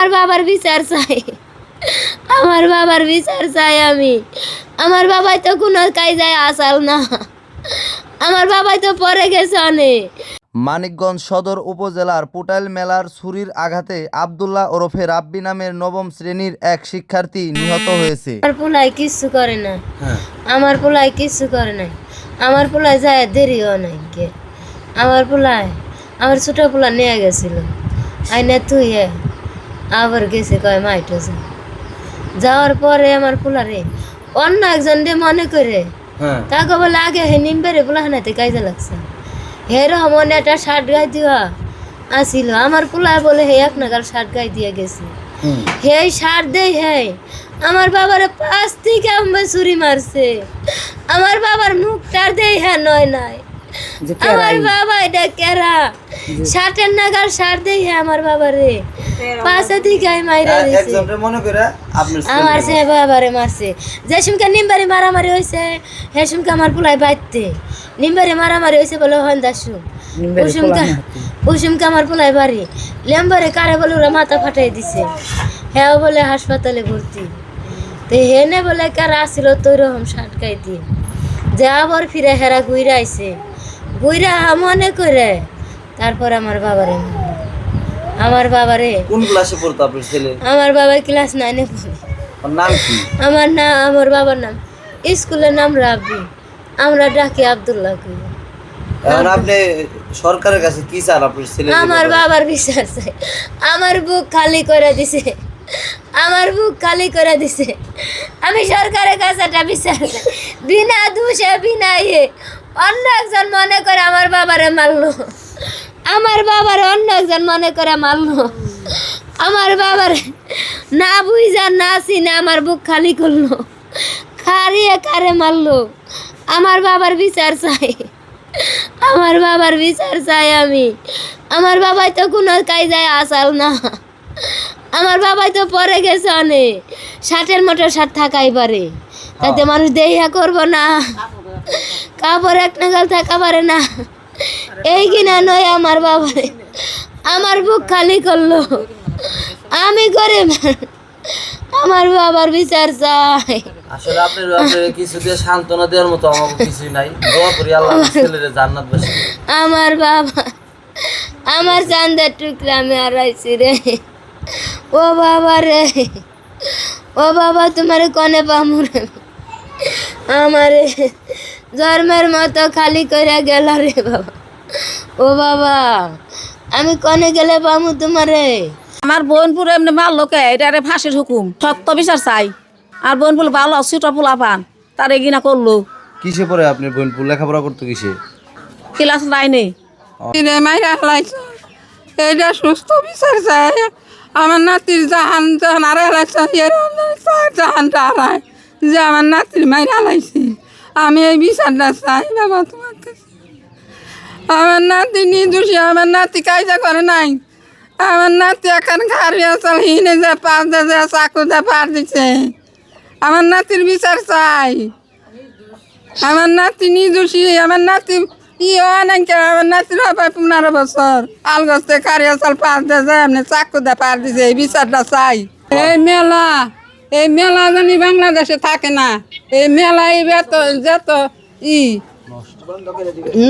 আমার বাবার বিচার চাই। আমার বাবার বিচার চাই আমি। আমার বাবাই তো কোনো কায়দায় আসাল না। আমার বাবাই তো পরে গেছে অনেক। মানিকগঞ্জ সদর উপজেলার পুটাইল মেলার ছুরির আঘাতে আবদুল্লাহ ওরফে রাব্বি নামের নবম শ্রেণির এক শিক্ষার্থী নিহত হয়েছে। আমার পোলাই কিচ্ছু করে না। আমার পোলাই কিচ্ছু করে নাই। আমার পোলাই যায় দেরিও নাই কে আমার পোলাই আমার ছোট পোলা নিয়ে গেছিল। আইনে তুই এ। আবার গেছে কয় মাইটো যা। যাওয়ার পরে আমার পোলারে অন্য একজন দিয়ে মনে করে হ্যাঁ। তাকে বলে আগে হে নিম্বেরে পোলা হানাতে কাজে লাগছে? হের মনে একটা শার্ট গাই দিয়া আসিল। আমার পোলা বলে হে এক নাগাল শার্ট গাই দিয়ে গেছে। হে সার দেই হে আমার বাবার পাঁচ থেকে আমরা ছুরি মারছে। আমার বাবার মুখটার দেই হ্যাঁ নয় নাই। আমার বাবা এটা কেরা? ষাটের নাগাল সার দেই হ্যাঁ আমার বাবারে। পাঁচে দিকে মাইরা দিছে। মনে করে আমার সে বাবারে মারছে। যে সুমকে নিম্বারি মারামারি হয়েছে হে সুমকে আমার পোলাই বাইতে নিম্বারি মারামারি হয়েছে বলে হন দাসু। কুসুমকা কুসুমকে আমার পোলাই বাড়ি। লেম্বারে কারে বলে ওরা মাথা ফাটাই দিছে। হ্যাঁ বলে হাসপাতালে ভর্তি। তো হেনে বলে কারা আসছিল তোর রকম সাটকাই দিয়ে যে আবার ফিরে হেরা ঘুরে আইছে। ঘুরে মনে করে তারপর আমার বাবারে আমার বাবারে কোন ক্লাসে পড়তো আপনার ছেলে? আমার বাবা ক্লাস নাইনে পড়ে। নাম কি? আমার নাম আমার বাবার নাম স্কুলের নাম রাব্বি। আমরা ডাকি আব্দুল্লাহ কই এখন আপনি সরকারের কাছে কি চান আপনার ছেলে আমার বাবার বিশ্বাস চাই। আমার বুক খালি করে দিছে। আমার বুক খালি করে দিছে। আমি সরকারের কাছে একটা বিশ্বাস চাই। বিনা দোষে বিনা ইয়ে। অন্য একজন মনে করে আমার বাবারে মারলো। আমার বাবার অন্য একজন মনে করে মারলো। আমার বাবার না বুঝা না চিনে আমার বুক খালি করল। খারিয়ে কারে মারলো। আমার বাবার বিচার চাই। আমার বাবার বিচার চাই আমি। আমার বাবাই তো কোনো কায়দায় আসাল না। আমার বাবাই তো পরে গেছে অনেক। ষাটের মোটর ষাট থাকাই পারে। তাতে মানুষ দেহিয়া করব না। কাপড় এক নাগাল থাকা পারে না। এই কিনা নয় আমার বাবারে আমার বুক খালি করল। আমি করে আমার বাবার বিচার চাই। আসলে আপনার কিছু দিয়ে সান্ত্বনা দেওয়ার মতো আমার নাই। দোয়া করি আল্লাহ ছেলের জান্নাত বাসি আমার বাবা আমার চান্দের টুকরা আমি হারাইছি রে। ও বাবা রে। ও বাবা তোমার কনে পামু রে? আমারে জন্মের মতো খালি করে গেল রে বাবা। ও বাবা আমি কনে গেলে পামু তোমারে? আমার বোনপুর এমনি মার লোকে এটা রে ফাঁসির হুকুম সত্য বিচার চাই। আর বোনপুর ভালো ছোট পোলা পান তার এগিনা করল। কিসে পড়ে আপনার বোনপুর লেখাপড়া করতো কিসে? ক্লাস নাইনে। রে মাইরা লাইছে? এইটা সুস্থ বিচার চাই। আমার নাতির জাহান জাহান আর লাগছে জাহানটা হারায়। যে আমার নাতির মাইরা লাইছে। আমি এই বিচারটা চাই বাবা তোমার। আমার নাতি নির্দোষী, আমার নাতি কায়দা করে নাই। আমার নাতি এখন খারি আসল হিনে যে পাঁচ দে চাকু দে পার দিছে। আমার নাতির বিচার চাই। আমার নাতি নির্দোষী, আমার নাতি ইয়ে অনেক আমার নাতির হবে পনেরো বছর। আলগস্তে কারিয়া চাল পাঁচ দিয়ে এমনি চাকু দিয়ে পার দিছে, এই বিচারটা চাই। এই মেলা এই মেলা জানি বাংলাদেশে থাকে না। এই মেলা এই বেত যত ই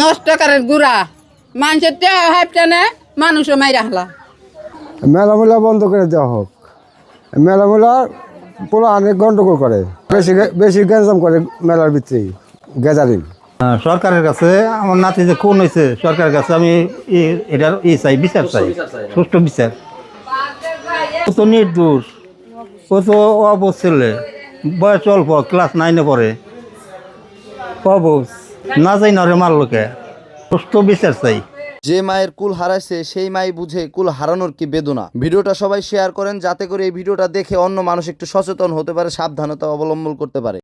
নষ্ট করে গুড়া। মানুষের হাইপটা নে মানুষও মাইরা হলা। মেলামেলা বন্ধ করে দেওয়া হোক। মেলামেলা পুরো অনেক গন্ডগোল করে। বেশি বেশি গ্যাঞ্জাম করে মেলার ভিতরে গ্যাজারিং হ্যাঁ, সরকারের কাছে আমার নাতি যে খুন হয়েছে সরকারের কাছে আমি ই- এটার ই চাই বিচার চাই। সুষ্ঠু বিচার। ও তো নির্দোষ। ও তো অবুঝ ছেলে। বয়স অল্প ক্লাস নাইনে পড়ে। অবুঝ না যাই নরে মারলোকে সুস্থ বিচার চাই। যে মায়ের কুল হারাইছে, সেই মাই বুঝে কুল হারানোর কি বেদনা। ভিডিওটা সবাই শেয়ার করেন, যাতে করে এই ভিডিওটা দেখে অন্য মানুষ একটু সচেতন হতে পারে, সাবধানতা অবলম্বন করতে পারে।